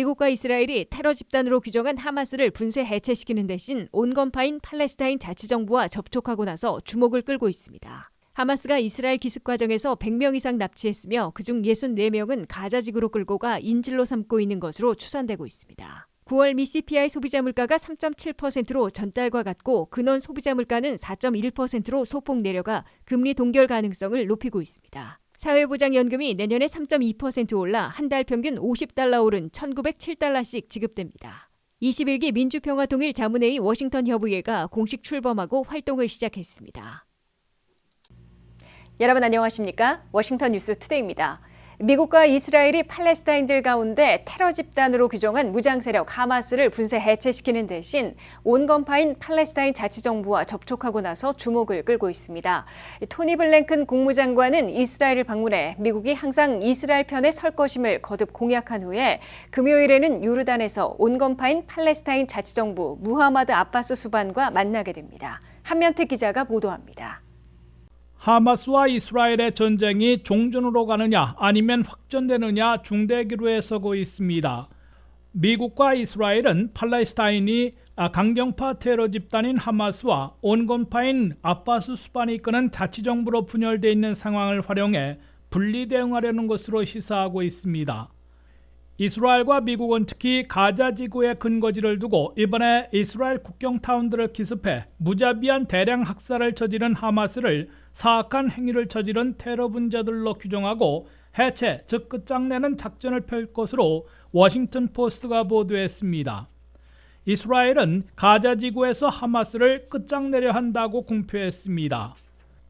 미국과 이스라엘이 테러 집단으로 규정한 하마스를 분쇄 해체시키는 대신 온건파인 팔레스타인 자치정부와 접촉하고 나서 주목을 끌고 있습니다. 하마스가 이스라엘 기습 과정에서 100명 이상 납치했으며 그중 64명은 가자지구로 끌고 가 인질로 삼고 있는 것으로 추산되고 있습니다. 9월 미 CPI 소비자 물가가 3.7%로 전달과 같고 근원 소비자 물가는 4.1%로 소폭 내려가 금리 동결 가능성을 높이고 있습니다. 사회보장연금이 내년에 3.2% 올라 한 달 평균 50달러 오른 1,907달러씩 지급됩니다. 21기 민주평화통일 자문회의 워싱턴 협의회가 공식 출범하고 활동을 시작했습니다. 여러분 안녕하십니까? 워싱턴 뉴스 투데이입니다. 미국과 이스라엘이 팔레스타인들 가운데 테러 집단으로 규정한 무장 세력 하마스를 분쇄 해체시키는 대신 온건파인 팔레스타인 자치정부와 접촉하고 나서 주목을 끌고 있습니다. 토니 블랭큰 국무장관은 이스라엘을 방문해 미국이 항상 이스라엘 편에 설 것임을 거듭 공약한 후에 금요일에는 요르단에서 온건파인 팔레스타인 자치정부 무하마드 아바스 수반과 만나게 됩니다. 한면태 기자가 보도합니다. 하마스와 이스라엘의 전쟁이 종전으로 가느냐 아니면 확전되느냐 중대기로에 서고 있습니다. 미국과 이스라엘은 팔레스타인이 강경파 테러 집단인 하마스와 온건파인 아바스 수반이 이끄는 자치정부로 분열돼 있는 상황을 활용해 분리 대응하려는 것으로 시사하고 있습니다. 이스라엘과 미국은 특히 가자 지구의 근거지를 두고 이번에 이스라엘 국경 타운들을 기습해 무자비한 대량 학살을 저지른 하마스를 사악한 행위를 저지른 테러 분자들로 규정하고 해체, 즉 끝장내는 작전을 펼 것으로 워싱턴 포스트가 보도했습니다. 이스라엘은 가자 지구에서 하마스를 끝장내려 한다고 공표했습니다.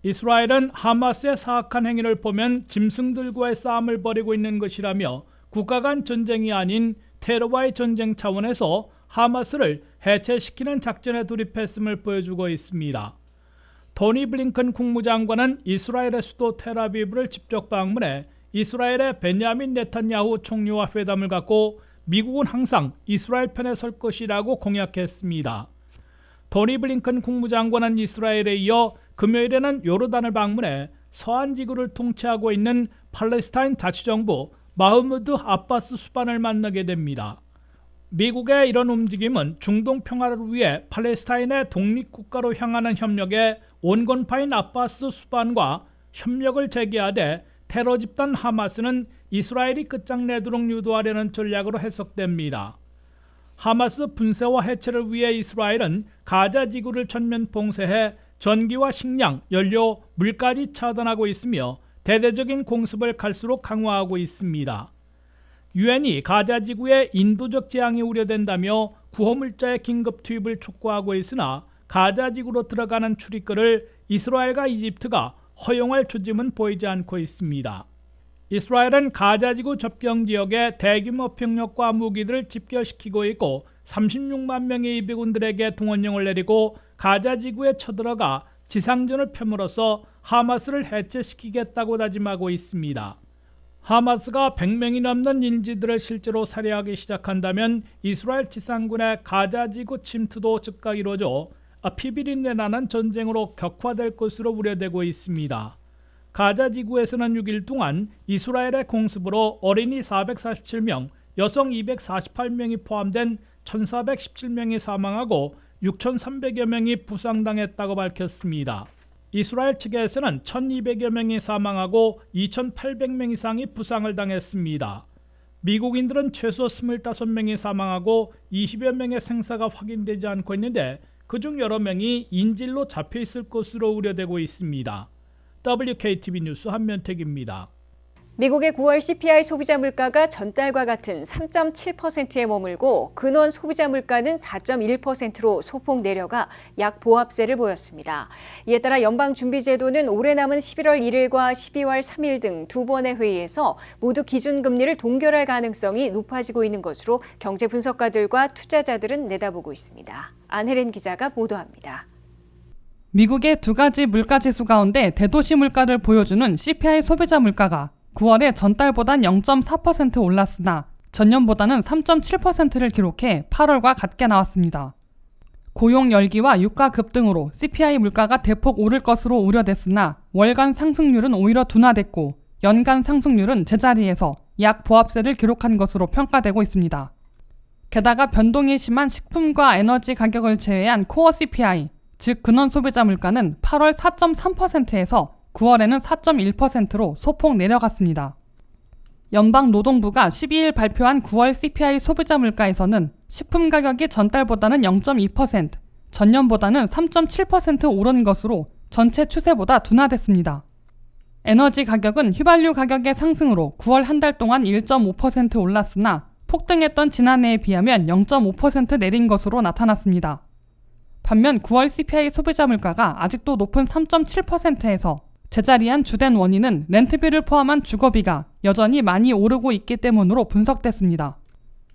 이스라엘은 하마스의 사악한 행위를 보면 짐승들과의 싸움을 벌이고 있는 것이라며 국가 간 전쟁이 아닌 테러와의 전쟁 차원에서 하마스를 해체시키는 작전에 돌입했음을 보여주고 있습니다. 토니 블링컨 국무장관은 이스라엘의 수도 테라비브를 직접 방문해 이스라엘의 베냐민 네탄야후 총리와 회담을 갖고 미국은 항상 이스라엘 편에 설 것이라고 공약했습니다. 토니 블링컨 국무장관은 이스라엘에 이어 금요일에는 요르단을 방문해 서한 지구를 통치하고 있는 팔레스타인 자치정부 마흐무드 아바스 수반을 만나게 됩니다. 미국의 이런 움직임은 중동 평화를 위해 팔레스타인의 독립국가로 향하는 협력에 온건파인 아바스 수반과 협력을 재개하되 테러 집단 하마스는 이스라엘이 끝장내도록 유도하려는 전략으로 해석됩니다. 하마스 분쇄와 해체를 위해 이스라엘은 가자 지구를 전면 봉쇄해 전기와 식량, 연료, 물까지 차단하고 있으며 대대적인 공습을 갈수록 강화하고 있습니다. 유엔이 가자 지구에 인도적 재앙이 우려된다며 구호물자의 긴급 투입을 촉구하고 있으나 가자 지구로 들어가는 출입구를 이스라엘과 이집트가 허용할 조짐은 보이지 않고 있습니다. 이스라엘은 가자 지구 접경 지역에 대규모 병력과 무기들을 집결시키고 있고 36만 명의 이비군들에게 동원령을 내리고 가자 지구에 쳐들어가 지상전을 펴물어서 하마스를 해체시키겠다고 다짐하고 있습니다. 하마스가 100명이 넘는 인지들을 실제로 살해하기 시작한다면 이스라엘 지상군의 가자 지구 침투도 즉각 이루어져 피비린내 나는 전쟁으로 격화될 것으로 우려되고 있습니다. 가자 지구에서는 6일 동안 이스라엘의 공습으로 어린이 447명, 여성 248명이 포함된 1417명이 사망하고 6,300여 명이 부상당했다고 밝혔습니다. 이스라엘 측에서는 1,200여 명이 사망하고 2,800명 이상이 부상을 당했습니다. 미국인들은 최소 25명이 사망하고 20여 명의 생사가 확인되지 않고 있는데 그중 여러 명이 인질로 잡혀 있을 것으로 우려되고 있습니다. WKTV 뉴스 한면택입니다. 미국의 9월 CPI 소비자 물가가 전달과 같은 3.7%에 머물고 근원 소비자 물가는 4.1%로 소폭 내려가 약 보합세를 보였습니다. 이에 따라 연방준비제도는 올해 남은 11월 1일과 12월 3일 등 두 번의 회의에서 모두 기준금리를 동결할 가능성이 높아지고 있는 것으로 경제 분석가들과 투자자들은 내다보고 있습니다. 안혜린 기자가 보도합니다. 미국의 두 가지 물가 지수 가운데 대도시 물가를 보여주는 CPI 소비자 물가가 9월에 전달보단 0.4% 올랐으나 전년보다는 3.7%를 기록해 8월과 같게 나왔습니다. 고용 열기와 유가 급등으로 CPI 물가가 대폭 오를 것으로 우려됐으나 월간 상승률은 오히려 둔화됐고 연간 상승률은 제자리에서 약 보합세를 기록한 것으로 평가되고 있습니다. 게다가 변동이 심한 식품과 에너지 가격을 제외한 코어 CPI, 즉 근원 소비자 물가는 8월 4.3%에서 9월에는 4.1%로 소폭 내려갔습니다. 연방 노동부가 12일 발표한 9월 CPI 소비자 물가에서는 식품 가격이 전달보다는 0.2%, 전년보다는 3.7% 오른 것으로 전체 추세보다 둔화됐습니다. 에너지 가격은 휘발유 가격의 상승으로 9월 한 달 동안 1.5% 올랐으나 폭등했던 지난해에 비하면 0.5% 내린 것으로 나타났습니다. 반면 9월 CPI 소비자 물가가 아직도 높은 3.7%에서 제자리한 주된 원인은 렌트비를 포함한 주거비가 여전히 많이 오르고 있기 때문으로 분석됐습니다.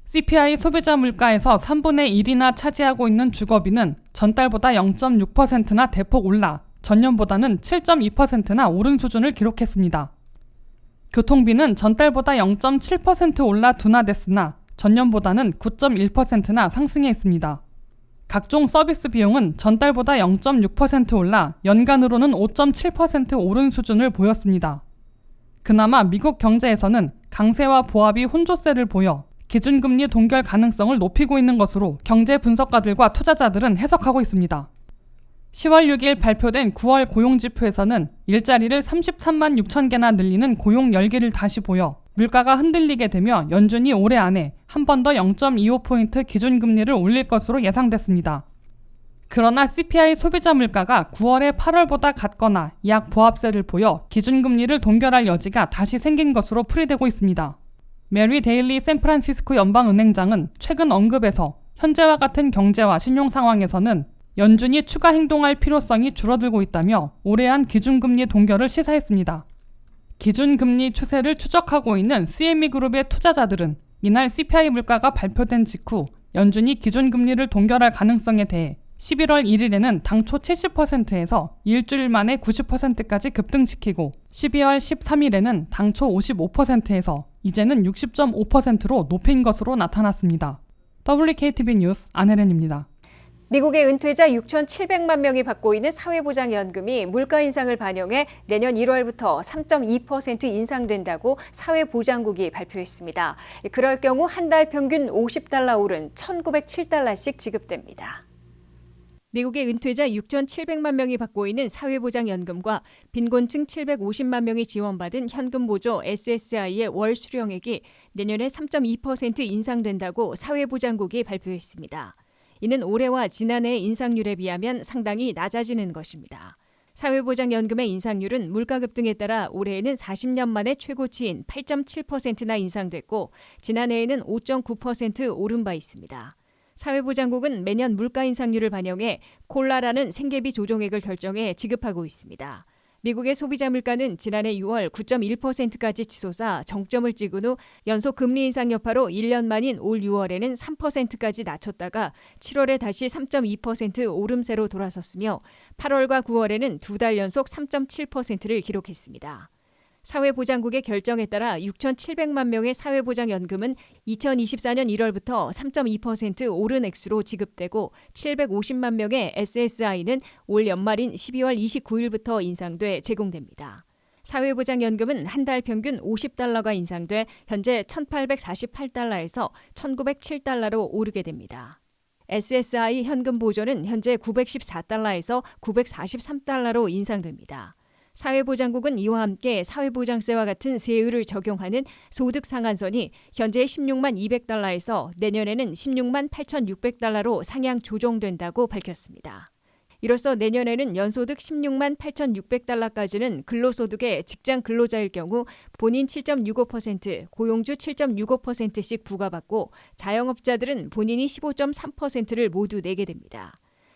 CPI 소비자 물가에서 3분의 1이나 차지하고 있는 주거비는 전달보다 0.6%나 대폭 올라 전년보다는 7.2%나 오른 수준을 기록했습니다. 교통비는 전달보다 0.7% 올라 둔화됐으나 전년보다는 9.1%나 상승했습니다. 각종 서비스 비용은 전달보다 0.6% 올라 연간으로는 5.7% 오른 수준을 보였습니다. 그나마 미국 경제에서는 강세와 보합이 혼조세를 보여 기준금리 동결 가능성을 높이고 있는 것으로 경제 분석가들과 투자자들은 해석하고 있습니다. 10월 6일 발표된 9월 고용지표에서는 일자리를 33만 6천 개나 늘리는 고용 열기를 다시 보여 물가가 흔들리게 되며 연준이 올해 안에 한 번 더 0.25포인트 기준금리를 올릴 것으로 예상됐습니다. 그러나 CPI 소비자 물가가 9월에 8월보다 같거나 약 보합세를 보여 기준금리를 동결할 여지가 다시 생긴 것으로 풀이되고 있습니다. 메리 데일리 샌프란시스코 연방은행장은 최근 언급에서 현재와 같은 경제와 신용 상황에서는 연준이 추가 행동할 필요성이 줄어들고 있다며 올해 한 기준금리 동결을 시사했습니다. 기준금리 추세를 추적하고 있는 CME 그룹의 투자자들은 이날 CPI 물가가 발표된 직후 연준이 기준금리를 동결할 가능성에 대해 11월 1일에는 당초 70%에서 일주일 만에 90%까지 급등시키고 12월 13일에는 당초 55%에서 이제는 60.5%로 높인 것으로 나타났습니다. WKTV 뉴스 안혜련입니다. 미국의 은퇴자 6,700만 명이 받고 있는 사회보장연금이 물가 인상을 반영해 내년 1월부터 3.2% 인상된다고 사회보장국이 발표했습니다. 그럴 경우 한 달 평균 50달러 오른 1,907달러씩 지급됩니다. 미국의 은퇴자 6,700만 명이 받고 있는 사회보장연금과 빈곤층 750만 명이 지원받은 현금보조 SSI의 월 수령액이 내년에 3.2% 인상된다고 사회보장국이 발표했습니다. 이는 올해와 지난해의 인상률에 비하면 상당히 낮아지는 것입니다. 사회보장연금의 인상률은 물가 급 등에 따라 올해에는 40년 만에 최고치인 8.7%나 인상됐고 지난해에는 5.9% 오른 바 있습니다. 사회보장국은 매년 물가 인상률을 반영해 콜라라는 생계비 조정액을 결정해 지급하고 있습니다. 미국의 소비자 물가는 지난해 6월 9.1%까지 치솟아 정점을 찍은 후 연속 금리 인상 여파로 1년 만인 올 6월에는 3%까지 낮췄다가 7월에 다시 3.2% 오름세로 돌아섰으며 8월과 9월에는 두 달 연속 3.7%를 기록했습니다. 사회보장국의 결정에 따라 6,700만 명의 사회보장연금은 2024년 1월부터 3.2% 오른 액수로 지급되고 750만 명의 SSI는 올 연말인 12월 29일부터 인상돼 제공됩니다. 사회보장연금은 한 달 평균 50달러가 인상돼 현재 1,848달러에서 1,907달러로 오르게 됩니다. SSI 현금 보조는 현재 914달러에서 943달러로 인상됩니다. 사회보장국은 이와 함께 사회보장세와 같은 세율을 적용하는 소득 상한선이 현재 16만 200달러에서 내년에는 16만 8,600달러로 상향 조정된다고 밝혔습니다. 이로써 내년에는 연소득 16만 8,600달러까지는 근로소득의 직장 근로자일 경우 본인 7.65%, 고용주 7.65%씩 부과받고 자영업자들은 본인이 15.3%를 모두 내게 됩니다.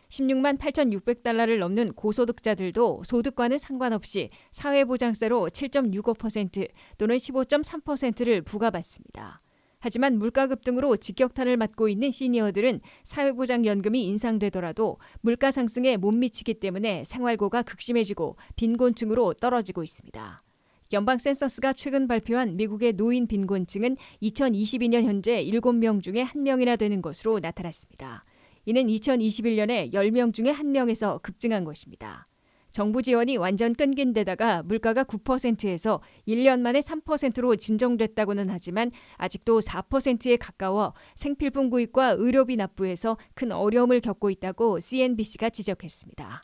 16만 8,600달러를 넘는 고소득자들도 소득과는 상관없이 사회보장세로 7.65% 또는 15.3%를 부과받습니다. 하지만 물가 급등으로 직격탄을 맞고 있는 시니어들은 사회보장연금이 인상되더라도 물가 상승에 못 미치기 때문에 생활고가 극심해지고 빈곤층으로 떨어지고 있습니다. 연방 센서스가 최근 발표한 미국의 노인 빈곤층은 2022년 현재 7명 중에 1명이나 되는 것으로 나타났습니다. 이는 2021년에 10명 중에 1명에서 급증한 것입니다. 정부 지원이 완전 끊긴 데다가 물가가 9%에서 1년 만에 3%로 진정됐다고는 하지만 아직도 4%에 가까워 생필품 구입과 의료비 납부에서 큰 어려움을 겪고 있다고 CNBC가 지적했습니다.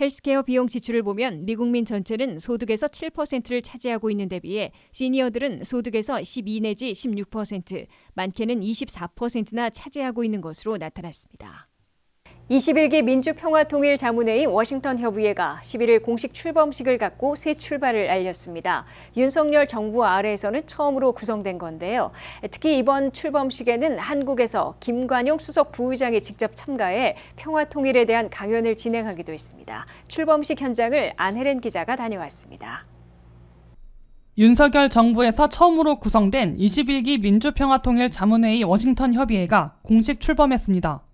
헬스케어 비용 지출을 보면 미국민 전체는 소득에서 7%를 차지하고 있는 데 비해 시니어들은 소득에서 12 내지 16%, 많게는 24%나 차지하고 있는 것으로 나타났습니다. 21기 민주평화통일자문회의 워싱턴 협의회가 11일 공식 출범식을 갖고 새 출발을 알렸습니다. 윤석열 정부 아래에서는 처음으로 구성된 건데요. 특히 이번 출범식에는 한국에서 김관용 수석 부의장이 직접 참가해 평화통일에 대한 강연을 진행하기도 했습니다. 출범식 현장을 안혜렌 기자가 다녀왔습니다. 윤석열 정부에서 처음으로 구성된 21기 민주평화통일 자문회의 워싱턴 협의회가 공식 출범했습니다.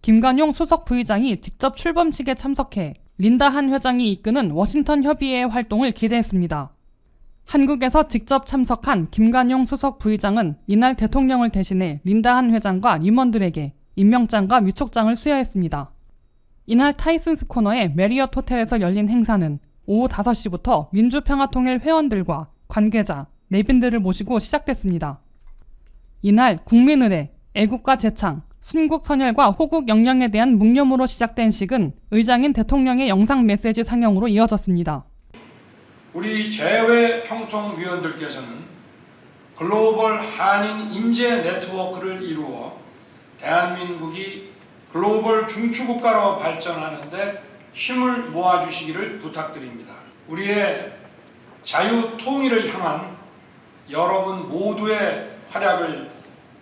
김관용 수석 부의장이 직접 출범식에 참석해 린다 한 회장이 이끄는 워싱턴 협의회의 활동을 기대했습니다. 한국에서 직접 참석한 김관용 수석 부의장은 이날 대통령을 대신해 린다 한 회장과 임원들에게 임명장과 위촉장을 수여했습니다. 이날 타이슨스 코너의 메리어트 호텔에서 열린 행사는 오후 5시부터 민주평화통일 회원들과 관계자, 내빈들을 모시고 시작됐습니다. 이날 국민의례, 애국가 재창, 순국 선열과 호국 영령에 대한 묵념으로 시작된 식은 의장인 대통령의 영상 메시지 상영으로 이어졌습니다. 우리 재외 평통위원들께서는 글로벌 한인 인재 네트워크를 이루어 대한민국이 글로벌 중추국가로 발전하는데 힘을 모아주시기를 부탁드립니다. 우리의 자유 통일을 향한 여러분 모두의 활약을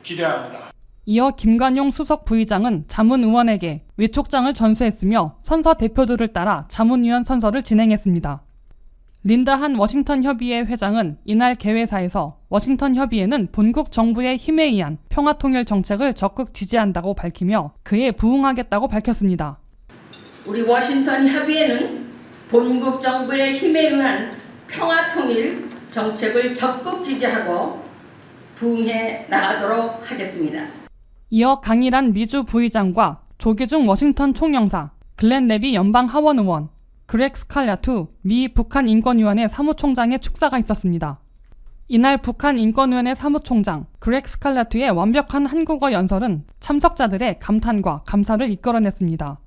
기대합니다. 이어 김관용 수석 부의장은 자문의원에게 위촉장을 전수했으며 선서 대표들을 따라 자문위원 선서를 진행했습니다. 린다 한 워싱턴 협의회 회장은 이날 개회사에서 워싱턴 협의회는 본국 정부의 힘에 의한 평화 통일 정책을 적극 지지한다고 밝히며 그에 부응하겠다고 밝혔습니다. 우리 워싱턴 협의회는 본국 정부의 힘에 의한 평화 통일 정책을 적극 지지하고 부응해 나가도록 하겠습니다. 이어 강일한 미주 부의장과 조기중 워싱턴 총영사, 글렌 레비 연방 하원 의원, 그렉 스칼라투 미 북한 인권위원회 사무총장의 축사가 있었습니다. 이날 북한 인권위원회 사무총장 그렉 스칼라투의 완벽한 한국어 연설은 참석자들의 감탄과 감사를 이끌어냈습니다.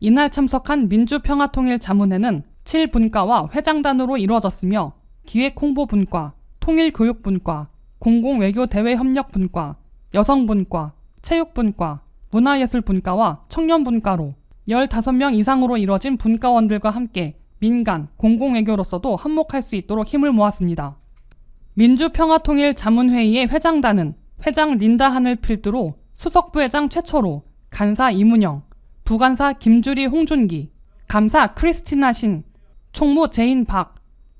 이날 참석한 민주평화통일 자문회는 7분과와 회장단으로 이루어졌으며 기획홍보분과, 통일교육분과, 공공외교대외협력분과, 여성분과, 체육분과, 문화예술분과와 청년분과로 15명 이상으로 이뤄진 분과원들과 함께 민간, 공공외교로서도 한몫할 수 있도록 힘을 모았습니다. 민주평화통일 자문회의의 회장단은 회장 린다 한을 필두로 수석부회장 최초로 간사 이문영, 부간사 김주리 홍준기, 감사 크리스티나 신, 총무 제인 박,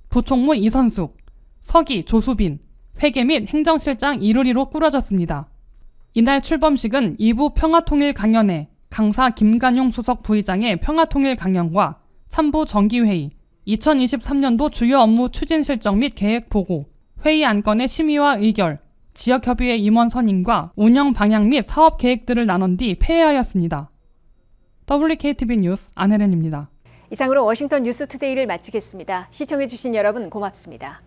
부총무 이선숙, 서기 조수빈, 회계 및 행정실장 이루리로 꾸려졌습니다. 이날 출범식은 2부 평화통일 강연회 강사 김간용 수석 부의장의 평화통일 강연과 3부 정기회의, 2023년도 주요 업무 추진 실정 및 계획 보고, 회의 안건의 심의와 의결, 지역협의회 임원 선임과 운영 방향 및 사업 계획들을 나눈 뒤 폐회하였습니다. WKTV 뉴스 안혜련입니다. 이상으로 워싱턴 뉴스 투데이를 마치겠습니다. 시청해주신 여러분 고맙습니다.